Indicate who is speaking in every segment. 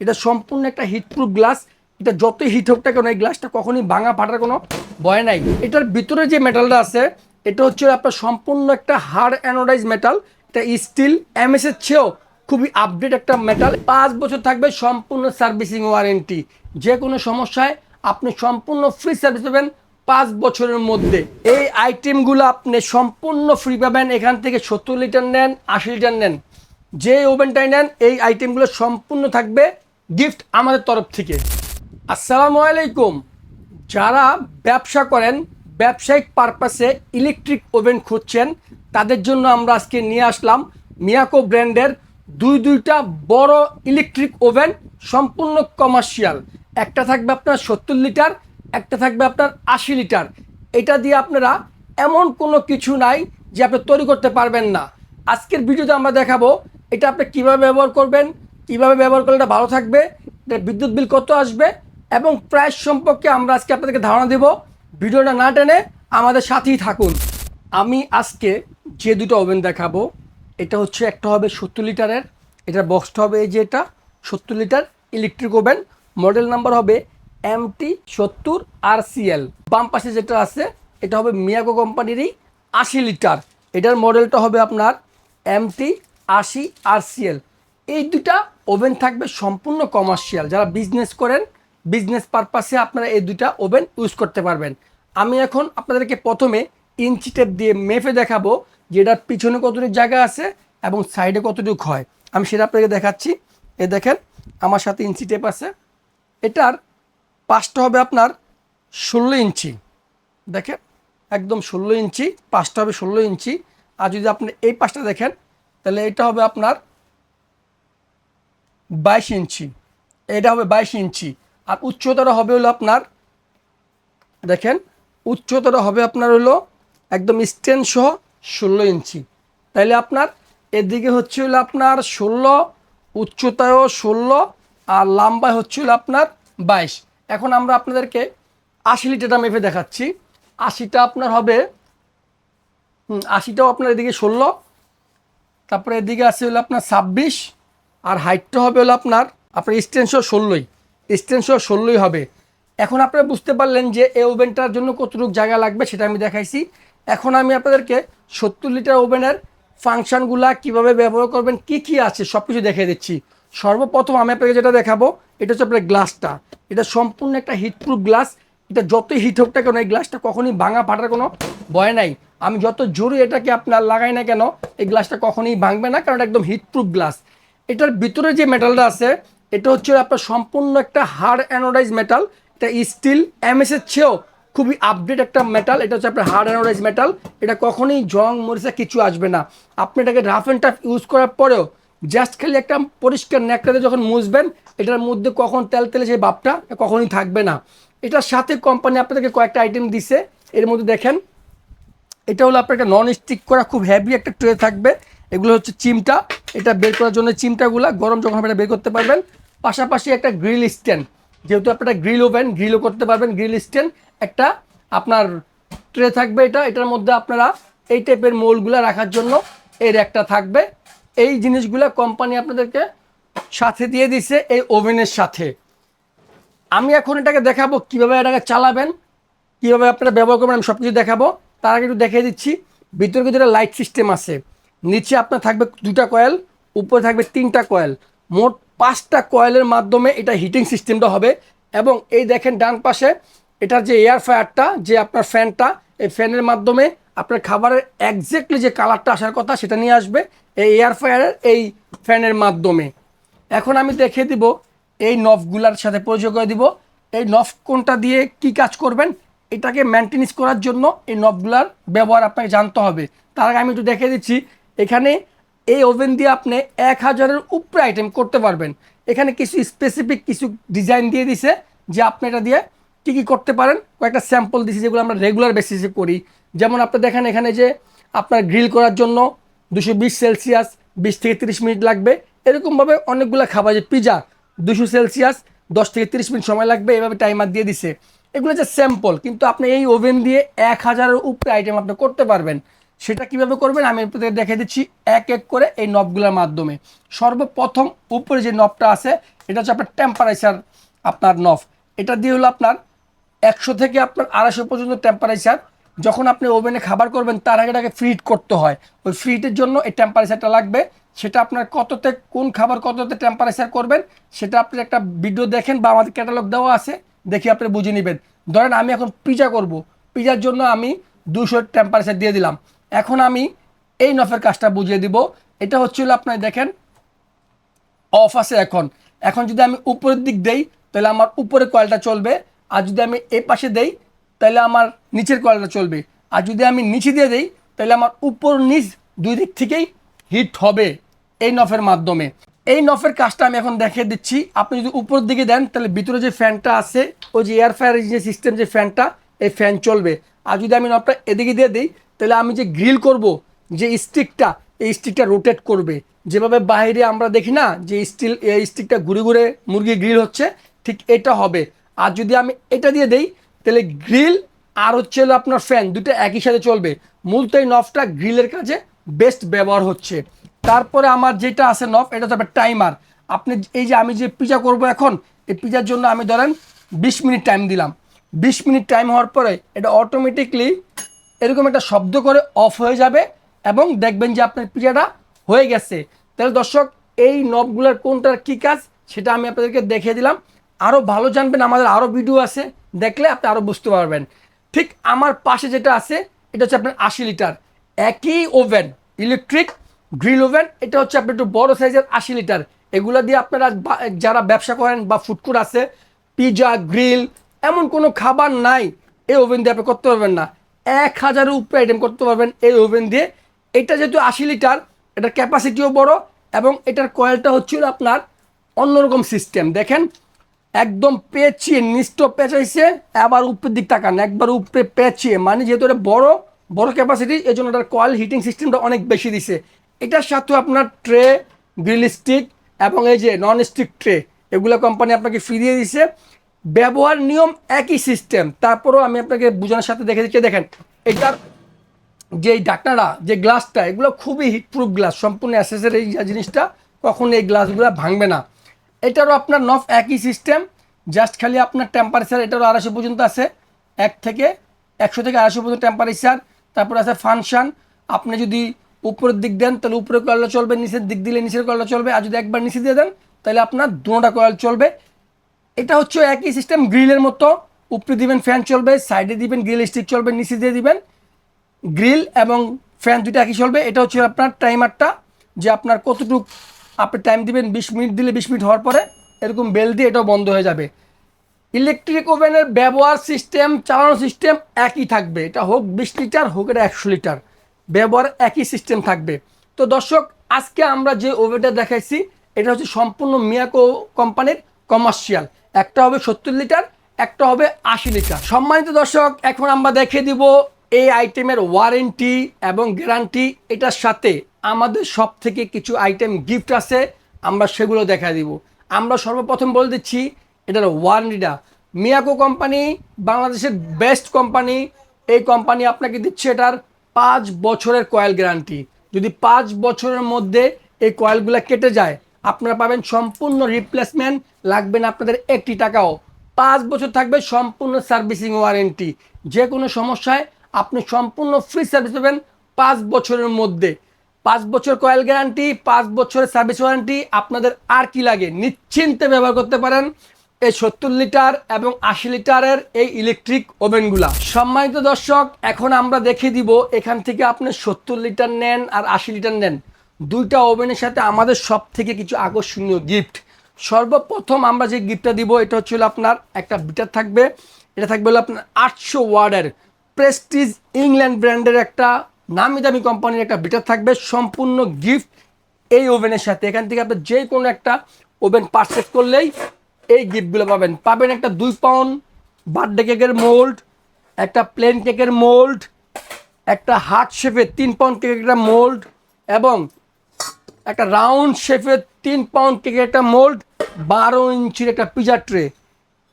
Speaker 1: এটা সম্পূর্ণ একটা হিটপ্রুফ গ্লাস। এটা যতই হিট হোক না কেন, এই গ্লাসটা কখনই ভাঙা ফাটার কোনো ভয় নাই। এটার ভিতরে যে মেটালটা আছে, এটা হচ্ছে আপনার সম্পূর্ণ একটা হার্ড অ্যানোডাইজ মেটাল এটা স্টিল এমএস এর চেয়েও খুবই আপডেট একটা মেটাল পাঁচ বছর থাকবে সম্পূর্ণ সার্ভিসিং ওয়ারেন্টি যে কোনো সমস্যায় আপনি সম্পূর্ণ ফ্রি সার্ভিস পাবেন পাঁচ বছরের মধ্যে। এই আইটেমগুলো আপনি সম্পূর্ণ ফ্রি পাবেন। এখান থেকে সত্তর লিটার নেন, আশি লিটার নেন। যে ওভেনটাই নেন, এই আইটেমগুলো সম্পূর্ণ থাকবে গিফট আমাদের তরফ থেকে। আসসালামু আলাইকুম। যারা ব্যবসা করেন, ব্যবসায়িক পারপাসে ইলেকট্রিক ওভেন খুঁজছেন, তাদের জন্য আমরা আজকে নিয়ে আসলাম মিয়াকো ব্র্যান্ডের দুই দুইটা বড় ইলেকট্রিক ওভেন সম্পূর্ণ কমার্শিয়াল একটা থাকবে আপনার সত্তর লিটার একটা থাকবে আপনার আশি লিটার এটা দিয়ে আপনারা এমন কোনো কিছু নাই যে আপনি তৈরি করতে পারবেন না। আজকের ভিডিওতে আমরা দেখাবো, এটা আপনি কীভাবে ব্যবহার করবেন কীভাবে ব্যবহার করলে এটা ভালো থাকবে এটা বিদ্যুৎ বিল কত আসবে, এবং প্রাইস সম্পর্কে আমরা আজকে আপনাদেরকে ধারণা দেব। ভিডিওটা না টেনে আমাদের সাথেই থাকুন। আমি আজকে যে দুটো ওভেন দেখাবো, এটা হচ্ছে একটা হবে সত্তর লিটারের, এটার বক্সটা হবে এই যে এটা, সত্তর litre electric oven model number হবে এমটি সত্তর আর সিএল বাম পাশে যেটা আছে, এটা হবে মিয়াগো কোম্পানিরই আশি লিটার, এটার মডেলটা হবে আপনার এমটি আশি আর সিএল এই দুটা ওভেন থাকবে সম্পূর্ণ কমার্শিয়াল যারা বিজনেস করেন বিজনেস পারপাসে আপনারা এই দুটা ওভেন ইউজ করতে পারবেন। আমি এখন আপনাদেরকে প্রথমে ইঞ্চি টেপ দিয়ে মেপে দেখাবো যে এটার পিছনে কতটুকু জায়গা আছে এবং সাইডে কতটুকু হয় আমি সেটা আপনাকে দেখাচ্ছি। এ দেখেন, আমার সাথে ইঞ্চি টেপ আছে। এটার পাঁচটা হবে আপনার ষোলো ইঞ্চি। দেখেন, একদম ষোলো ইঞ্চি, পাঁচটা হবে ষোলো ইঞ্চি। আর যদি আপনি এই পাঁচটা দেখেন, তাহলে এটা হবে আপনার বাইশ ইঞ্চি। এটা হবে বাইশ ইঞ্চি। আর উচ্চতর হবে হলো আপনার দেখেন উচ্চতর হবে আপনার হলো একদম স্ট্যান্ড সহ ষোলো ইঞ্চি। তাইলে আপনার এদিকে হচ্ছে হলো আপনার ষোলো উচ্চতায়ও ষোলো আর লম্বায় হচ্ছে হলো আপনার বাইশ। এখন আমরা আপনাদেরকে আশি লিটারটা মেপে দেখাচ্ছি। আশিটা আপনার হবে হুম, আশিটাও আপনার এদিকে ষোলো তারপরে এদিকে আছে হলো আপনার ছাব্বিশ আর হাইটটা হবে হলো আপনার আপনার স্টেনশো ষোলোই। স্টেনশো ষোলোই হবে। এখন আপনারা বুঝতে পারলেন যে এই ওভেনটার জন্য কতটুকু জায়গা লাগবে সেটা আমি দেখাইছি। এখন আমি আপনাদেরকে সত্তর লিটার ওভেনের ফাংশনগুলা কীভাবে ব্যবহার করবেন, কি কি আছে সব কিছু দেখিয়ে দিচ্ছি। সর্বপ্রথম আমি আপনাকে যেটা দেখাবো, এটা হচ্ছে আপনার গ্লাসটা। এটা সম্পূর্ণ একটা হিটপ্রুফ গ্লাস এটা যতই হিট হোক না কেন, এই গ্লাসটা কখনই ভাঙা ফাটার কোনো ভয় নাই। আমি যত জোরে এটাকে আপনার লাগাই না কেন, এই গ্লাসটা কখনই ভাঙবে না, কারণ একদম হিটপ্রুফ গ্লাস এটার ভিতরে যে মেটালটা আছে, এটা হচ্ছে আপনার সম্পূর্ণ একটা হার্ড অ্যানোডাইজ মেটাল এটা স্টিল এর চেয়েও খুবই আপডেট একটা মেটাল এটা হচ্ছে আপনার হার্ড অ্যানোডাইজ মেটাল এটা কখনোই জং মরিচা কিছু আসবে না। আপনি এটাকে রাফ অ্যান্ড টাফ ইউজ করার পরেও জাস্ট খালি একটা পরিষ্কার ন্যাকড়াতে যখন মুছবেন, এটার মধ্যে কখন তেল তেলে সেই বাপটা কখনোই থাকবে না। এটার সাথে কোম্পানি আপনাদেরকে কয়েকটা আইটেম দিছে, এর মধ্যে দেখেন, এটা হলো আপনার একটা নন স্টিক করা খুব হেভি একটা ট্রে থাকবে এগুলো হচ্ছে চিমটা। এটা বের করার জন্য চিমটাগুলা গরম যখন আপনারা বের করতে পারবেন, পাশাপাশি একটা গ্রিল স্ট্যান্ড। যেহেতু আপনারা গ্রিল ওভেন, গ্রিলও করতে পারবেন, গ্রিল স্ট্যান্ড। একটা আপনার ট্রে থাকবে এটা, এটার মধ্যে আপনারা এই টাইপের মোলগুলা রাখার জন্য এর একটা থাকবে। এই জিনিসগুলা কোম্পানি আপনাদেরকে সাথে দিয়ে দিছে এই ওভেনের সাথে। আমি এখন এটাকে দেখাবো কীভাবে এটাকে চালাবেন, কীভাবে আপনারা ব্যবহার করবেন, আমি সব কিছু দেখাবো। তার আগে একটু দেখিয়ে দিচ্ছি, ভিতরে ভিতরে লাইট সিস্টেম আছে। নিচে আপনার থাকবে দুটা কয়েল, উপরে থাকবে তিনটা কয়েল। মোট পাঁচটা কয়েলের মাধ্যমে এটা হিটিং সিস্টেমটা হবে। এবং এই দেখেন ডান পাশে, এটার যে এয়ার ফায়ারটা যে আপনার ফ্যানটা এই ফ্যানের মাধ্যমে আপনার খাবারের একজ্যাক্টলি যে কালারটা আসার কথা সেটা নিয়ে আসবে এই এয়ার ফায়ারের এই ফ্যানের মাধ্যমে। এখন আমি দেখে দিব এই নফগুলার সাথে পরিচয় করে দিব। এই নফ কোনটা দিয়ে কি কাজ করবেন, এটাকে মেনটেনেন্স করার জন্য এই নফগুলার ব্যবহার আপনাকে জানতে হবে। তার আগে আমি একটু দেখে দিচ্ছি এখানে এই ওভেন দিয়ে আপনি এক হাজারের উপরে আইটেম করতে পারবেন। এখানে কিছু স্পেসিফিক কিছু ডিজাইন দিয়ে দিছে যে আপনি এটা দিয়ে কী কী করতে পারেন। কয়েকটা স্যাম্পল দিছি যেগুলো আমরা রেগুলার বেসিসে করি। যেমন আপনি দেখেন এখানে যে আপনার গ্রিল করার জন্য দুশো বিশ সেলসিয়াস বিশ থেকে তিরিশ মিনিট লাগবে। এরকমভাবে অনেকগুলো খাবার, যে পিজা দুশো সেলসিয়াস দশ থেকে তিরিশ মিনিট সময় লাগবে। এভাবে টাইমার দিয়ে দিছে। এগুলো যে স্যাম্পল কিন্তু আপনি এই ওভেন দিয়ে এক হাজারের উপরে আইটেম আপনি করতে পারবেন। সেটা কীভাবে করবেন? আমি আপনাদের দেখে দিচ্ছি এক এক করে এই নবগুলোর মাধ্যমে। সর্বপ্রথম উপরে যে নবটা আছে, এটা হচ্ছে আপনার টেম্পারেচার আপনার নব এটা দিয়ে হলো আপনার একশো থেকে আপনার আড়াইশো পর্যন্ত টেম্পারেচার যখন আপনি ওভেনে খাবার করবেন, তার আগে এটাকে ফ্রিট করতে হয়। ওই ফ্রিটের জন্য এই টেম্পারেচারটা লাগবে। সেটা আপনার কততে, কোন খাবার কততে টেম্পারেচার করবেন, সেটা আপনি একটা ভিডিও দেখেন বা আমাদের ক্যাটালগ দেওয়া আছে, দেখে আপনি বুঝে নেবেন। ধরেন আমি এখন পিজা করব। পিজার জন্য আমি দুশো টেম্পারেচার দিয়ে দিলাম। এখন আমি এই নফের কাজটা বুঝিয়ে দিব। এটা হচ্ছিল আপনার দেখেন অফ আছে এখন। এখন যদি আমি উপরের দিক দেই, তাহলে আমার উপরে কয়েলটা চলবে। আর যদি আমি এই পাশে দেই, তাহলে আমার নিচের কয়েলটা চলবে। আর যদি আমি নিচে দিয়ে দেই, তাহলে আমার উপর নিচ দুই দিক থেকেই হিট হবে এই নফের মাধ্যমে। এই নফের কাজটা আমি এখন দেখিয়ে দিচ্ছি। আপনি যদি উপরের দিকে দেন, তাহলে ভিতরে যে ফ্যানটা আছে, ওই যে এয়ার ফায়ার যে সিস্টেম যে ফ্যানটা এই ফ্যান চলবে। আর যদি আমি নফটা এদিকে দিয়ে দিই তাহলে আমি যে গ্রিল করব, যে স্টিকটা এই স্টিকটা রোটেট করবে। যেভাবে বাইরে আমরা দেখি না, যে স্টিল এই স্টিকটা ঘুরে ঘুরে মুরগি গ্রিল হচ্ছে, ঠিক এটা হবে। আর যদি আমি এটা দিয়ে দেই, তাহলে গ্রিল আর হচ্ছে হলো আপনার ফ্যান দুটো একই সাথে চলবে। মূলত এই নফটা গ্রিলের কাজে বেস্ট ব্যবহার হচ্ছে। তারপরে আমার যেটা আছে নফ এটা হচ্ছে টাইমার আপনি এই যে আমি যে পিজা করব এখন, এই পিজার জন্য আমি ধরেন বিশ মিনিট টাইম দিলাম। বিশ মিনিট টাইম হওয়ার পরে এটা অটোমেটিকলি এরকম একটা শব্দ করে অফ হয়ে যাবে এবং দেখবেন যে আপনার পিজাটা হয়ে গেছে। তাহলে দর্শক, এই নবগুলোর কোনটার কী কাজ সেটা আমি আপনাদেরকে দেখিয়ে দিলাম। আরও ভালো জানবেন, আমাদের আরও ভিডিও আছে, দেখলে আপনি আরও বুঝতে পারবেন। ঠিক আমার পাশে যেটা আছে, এটা হচ্ছে আপনার আশি লিটার। একই ওভেন ইলেকট্রিক গ্রিল ওভেন এটা হচ্ছে আপনার একটু বড় সাইজের আশি লিটার। এগুলো দিয়ে আপনারা যারা ব্যবসা করেন বা ফুডকোর্ট আছে পিজা গ্রিল এমন কোনো খাবার নাই, এই ওভেন দিয়ে আপনি করতে পারবেন না। এক হাজারের উপরে আইটেম করতে পারবেন এই ওভেন দিয়ে। এটা যেহেতু আশি লিটার এটার ক্যাপাসিটিও বড় এবং এটার কয়েলটা হচ্ছিল আপনার অন্যরকম সিস্টেম দেখেন, একদম পেঁচিয়ে নিষ্ট পেঁচাইছে, আবার উপরের দিক তাকান, একবার উপরে পেঁচিয়ে মানে যেহেতু এটা বড় বড় ক্যাপাসিটি এই জন্য এটার কয়েল হিটিং সিস্টেমটা অনেক বেশি দিছে। এটার সাথে আপনার ট্রে গ্রিল স্টিক এবং এই যে নন স্টিক ট্রে এগুলো কোম্পানি আপনাকে ফ্রি দিয়ে দিছে। ব্যবহার নিয়ম একই সিস্টেম তারপরেও আমি আপনাকে বোঝানোর সাথে দেখে দিচ্ছি, দেখেন এটার যে ডাকনাটা যে গ্লাসটা এগুলো খুবই হিটপ্রুফ গ্লাস সম্পূর্ণ অ্যাসেসের এই জিনিসটা কখনো এই গ্লাসগুলো ভাঙবে না। এটারও আপনার নফ একই সিস্টেম জাস্ট খালি আপনার টেম্পারেচার এটারও আড়াইশো পর্যন্ত আছে, এক থেকে একশো থেকে আড়াইশো পর্যন্ত টেম্পারেচার তারপর আছে ফাংশান আপনি যদি উপরের দিক দেন, তাহলে উপরে কয়েলটা চলবে, নিচের দিক দিলে নিচের কয়েলটা চলবে, আর যদি একবার নিচে দিয়ে দেন, তাহলে আপনার দুটা কয়েল চলবে এটা হচ্ছে একই সিস্টেম গ্রিলের মতো। উপরে দিবেন ফ্যান চলবে সাইডে দিবেন গ্রিল স্টিক চলবে, নিচে দিয়ে দিবেন গ্রিল এবং ফ্যান দুটো একই চলবে। এটা হচ্ছে আপনার টাইমারটা যে আপনার কতটুকু আপনি টাইম দিবেন, বিশ মিনিট দিলে বিশ মিনিট হওয়ার পরে এরকম বেল দিয়ে এটাও বন্ধ হয়ে যাবে। ইলেকট্রিক ওভেনের ব্যবহার সিস্টেম চালানো সিস্টেম একই থাকবে। এটা হোক বিশ লিটার, হোক এটা একশো লিটার। ব্যবহার একই সিস্টেম থাকবে। তো দর্শক, আজকে আমরা যে ওভেনটা দেখাইছি, এটা হচ্ছে সম্পূর্ণ মিয়াকো কোম্পানির কমার্শিয়াল একটা হবে সত্তর লিটার, একটা হবে আশি লিটার। সম্মানিত দর্শক, এখন আমরা দেখে দিব এই আইটেমের ওয়ারেন্টি এবং গ্যারান্টি। এটার সাথে আমাদের সব থেকে কিছু আইটেম গিফট আছে, আমরা সেগুলো দেখা দিব। আমরা সর্বপ্রথম বলে দিচ্ছি, এটার ওয়ারেন্টিটা। মিয়াকো কোম্পানি, বাংলাদেশের বেস্ট কোম্পানি। এই কোম্পানি আপনাকে দিচ্ছে এটার পাঁচ বছরের কয়েল গ্যারান্টি। যদি পাঁচ বছরের মধ্যে এই কয়েলগুলো কেটে যায় আপনারা পাবেন সম্পূর্ণ রিপ্লেসমেন্ট লাগবে না আপনাদের একটি টাকাও। পাঁচ বছর থাকবে সম্পূর্ণ সার্ভিসিং ওয়ারেন্টি যে কোনো সমস্যায় আপনি সম্পূর্ণ ফ্রি সার্ভিস পাবেন পাঁচ বছরের মধ্যে। পাঁচ বছর কয়েল গ্যারান্টি পাঁচ বছরের সার্ভিস ওয়ারেন্টি আপনাদের আর কি লাগে? নিশ্চিন্তে ব্যবহার করতে পারেন এই সত্তর লিটার এবং আশি লিটারের এই ইলেকট্রিক ওভেনগুলা সম্মানিত দর্শক, এখন আমরা দেখিয়ে দিব এখান থেকে আপনি সত্তর লিটার নেন আর আশি লিটার নেন। দুইটা ওভেনের সাথে আমাদের সব থেকে কিছু আকর্ষণীয় গিফট সর্বপ্রথম আমরা যে গিফটটা দিব, এটা হচ্ছে হলো আপনার একটা বিটার থাকবে। এটা থাকবে হলো আপনার আটশো ওয়ার্ডের প্রেস্টিজ ইংল্যান্ড ব্র্যান্ডের একটা নামি দামি কোম্পানির একটা বিটার থাকবে। সম্পূর্ণ গিফট এই ওভেনের সাথে। এখান থেকে আপনি যে কোনো একটা ওভেন পারচেস করলেই এই গিফটগুলো পাবেন। পাবেন একটা দুই পাউন্ড বার্থডে কেকের মোল্ড একটা প্লেন কেকের মোল্ড একটা হার্ট শেপের তিন পাউন্ড কেকের একটা মোল্ড এবং একটা রাউন্ড শেপের তিন পাউন্ড কেকের একটা মোল্ড, বারো ইঞ্চির একটা পিজা ট্রে।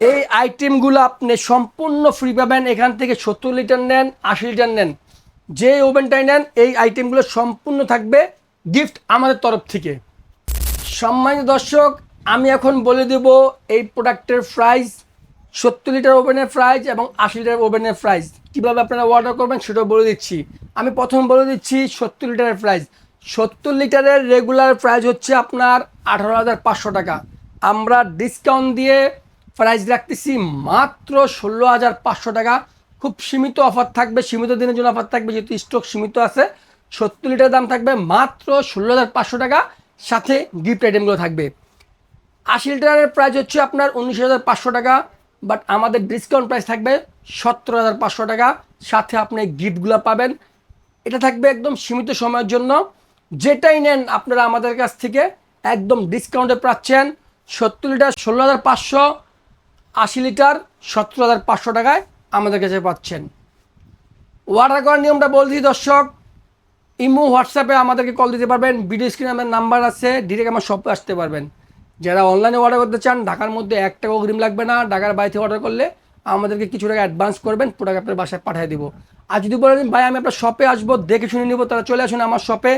Speaker 1: এই আইটেমগুলো আপনি সম্পূর্ণ ফ্রি পাবেন। এখান থেকে সত্তর লিটার নেন, আশি লিটার নেন। যে ওভেনটাই নেন, এই আইটেমগুলো সম্পূর্ণ থাকবে গিফট আমাদের তরফ থেকে। সম্মানিত দর্শক, আমি এখন বলে দেব এই প্রোডাক্টের প্রাইস সত্তর লিটার ওভেনের প্রাইস এবং আশি লিটার ওভেনের প্রাইস কীভাবে আপনারা অর্ডার করবেন সেটাও বলে দিচ্ছি। আমি প্রথম বলে দিচ্ছি সত্তর লিটারের প্রাইস সত্তর লিটারের রেগুলার প্রাইস হচ্ছে আপনার আঠারো হাজার পাঁচশো টাকা। আমরা ডিসকাউন্ট দিয়ে প্রাইস রাখতেছি মাত্র ষোলো হাজার পাঁচশো টাকা। খুব সীমিত অফার থাকবে, সীমিত দিনের জন্য অফার থাকবে, যেহেতু স্টক সীমিত আছে। সত্তর লিটার দাম থাকবে মাত্র ষোলো হাজার পাঁচশো টাকা। সাথে গিফট আইটেমগুলো থাকবে। আশি লিটারের প্রাইস হচ্ছে আপনার উনিশ হাজার পাঁচশো টাকা বাট আমাদের ডিসকাউন্ট প্রাইস থাকবে সতেরো হাজার পাঁচশো টাকা। সাথে আপনি গিফটগুলো পাবেন। এটা থাকবে একদম সীমিত সময়ের জন্য। যেটাই নেন আপনারা আমাদের কাছ থেকে একদম ডিসকাউন্টে পাচ্ছেন সত্তর লিটার ষোলো হাজার পাঁচশো, আশি লিটার সতেরো হাজার পাঁচশো টাকায় আমাদের কাছে পাচ্ছেন। অর্ডার করার নিয়মটা বলছি দর্শক, ইমো, হোয়াটসঅ্যাপে আমাদেরকে কল দিতে পারবেন ভিডিও স্ক্রিনে আমার নাম্বার আছে ডিরেক্ট আমার শপে আসতে পারবেন। যারা অনলাইনে অর্ডার করতে চান, ঢাকার মধ্যে এক টাকা অগ্রিম লাগবে না, ঢাকার বাইরে থেকে অর্ডার করলে আমাদেরকে কিছু টাকা অ্যাডভান্স করবেন প্রোডাক্ট আপনার বাসায় পাঠিয়ে দিব। আর যদি বলেন ভাই, আমি আপনার শপে আসব, দেখে শুনে নিব তারা চলে আসুন আমার শপে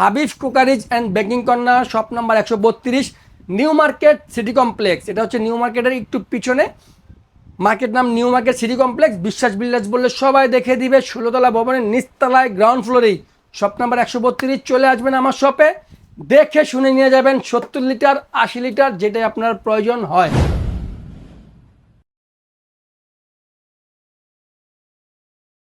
Speaker 1: Habib cookeries and baking corner shop number একশো বত্রিশ নিউ মার্কেট সিটি কমপ্লেক্স এটা হচ্ছে নিউ মার্কেটের একটু পিছনে। মার্কেট নাম new market city complex Biswas builders বললে সবাই দেখে দিবে, ষোলোতলা ভবনের নিচতলায় গ্রাউন্ড ফ্লোরেই শপ নাম্বার একশো বত্রিশ, চলে আসবেন আমার শপে দেখে শুনে নিয়ে যাবেন সত্তর লিটার, আশি লিটার, যেটাই আপনার প্রয়োজন হয়।